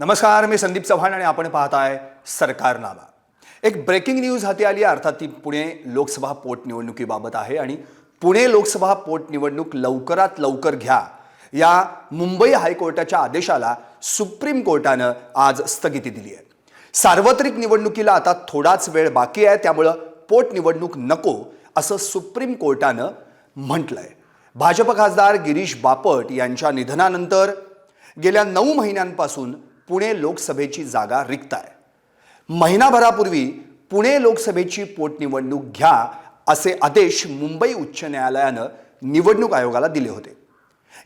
नमस्कार मी संदीप चव्हाण आणि आपण पाहताय सरकारनामा. एक ब्रेकिंग न्यूज हाती आली अर्थात ती पुणे लोकसभा पोटनिवडणुकीबाबत आहे आणि पुणे लोकसभा पोटनिवडणूक लवकरात लवकर घ्या या मुंबई हायकोर्टाच्या आदेशाला सुप्रीम कोर्टानं आज स्थगिती दिली आहे. सार्वत्रिक निवडणुकीला आता थोडाच वेळ बाकी आहे त्यामुळं पोटनिवडणूक नको असं सुप्रीम कोर्टानं म्हटलंय. भाजप खासदार गिरीश बापट यांच्या निधनानंतर गेल्या नऊ महिन्यांपासून पुणे लोकसभेची जागा रिक्त आहे महिनाभरापूर्वी पुणे लोकसभेची पोटनिवडणूक घ्या असे आदेश मुंबई उच्च न्यायालयानं निवडणूक आयोगाला दिले होते.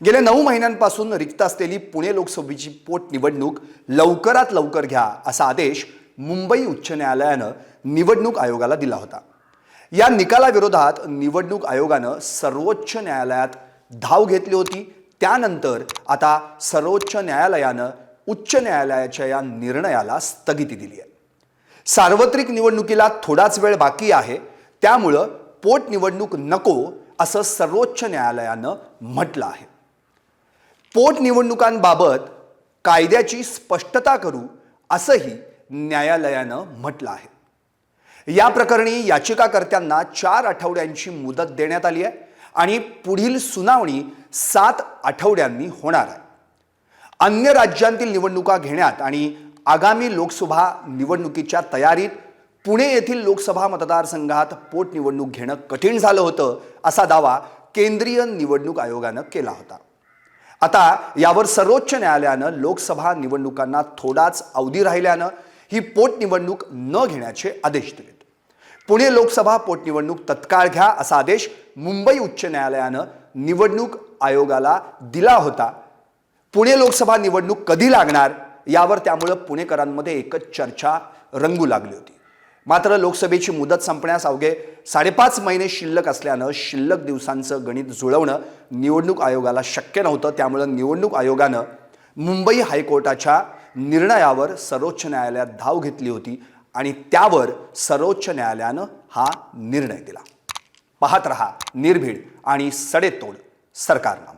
गेल्या नऊ महिन्यांपासून रिक्त असलेली पुणे लोकसभेची पोटनिवडणूक लवकरात लवकर घ्या असा आदेश मुंबई उच्च न्यायालयानं निवडणूक आयोगाला दिला होता. या निकालाविरोधात निवडणूक आयोगानं सर्वोच्च न्यायालयात धाव घेतली होती. त्यानंतर आता सर्वोच्च न्यायालयानं उच्च न्यायालयाच्या या निर्णयाला स्थगिती दिली आहे. सार्वत्रिक निवडणुकीला थोडाच वेळ बाकी आहे. त्यामुळं पोटनिवडणूक नको असं सर्वोच्च न्यायालयानं म्हटलं आहे. पोटनिवडणुकांबाबत कायद्याची स्पष्टता करू असंही न्यायालयानं म्हटलं आहे. या प्रकरणी याचिकाकर्त्यांना चार आठवड्यांची मुदत देण्यात आली आहे आणि पुढील सुनावणी सात आठवड्यांनी होणार आहे. अन्य राज्यांतील निवडणुका घेण्यात आणि आगामी लोकसभा निवडणुकीच्या तयारीत पुणे येथील लोकसभा मतदारसंघात पोटनिवडणूक घेणं कठीण झालं होतं असा दावा केंद्रीय निवडणूक आयोगानं केला होता. आता यावर सर्वोच्च न्यायालयानं लोकसभा निवडणुकांना थोडाच अवधी राहिल्यानं ही पोटनिवडणूक न घेण्याचे आदेश दिलेत. पुणे लोकसभा पोटनिवडणूक तत्काळ घ्या असा आदेश मुंबई उच्च न्यायालयानं निवडणूक आयोगाला दिला होता पुणे लोकसभा निवडणूक कधी लागणार यावर त्यामुळं पुणेकरांमध्ये एकच चर्चा रंगू लागली होती. मात्र लोकसभेची मुदत संपण्यास अवघे साडेपाच महिने शिल्लक असल्यानं शिल्लक दिवसांचं गणित जुळवणं निवडणूक आयोगाला शक्य नव्हतं. त्यामुळं निवडणूक आयोगानं मुंबई हायकोर्टाच्या निर्णयावर सर्वोच्च न्यायालयात धाव घेतली होती आणि त्यावर सर्वोच्च न्यायालयानं हा निर्णय दिला. पाहत रहा निर्भीड आणि सडेतोड सरकारनामा.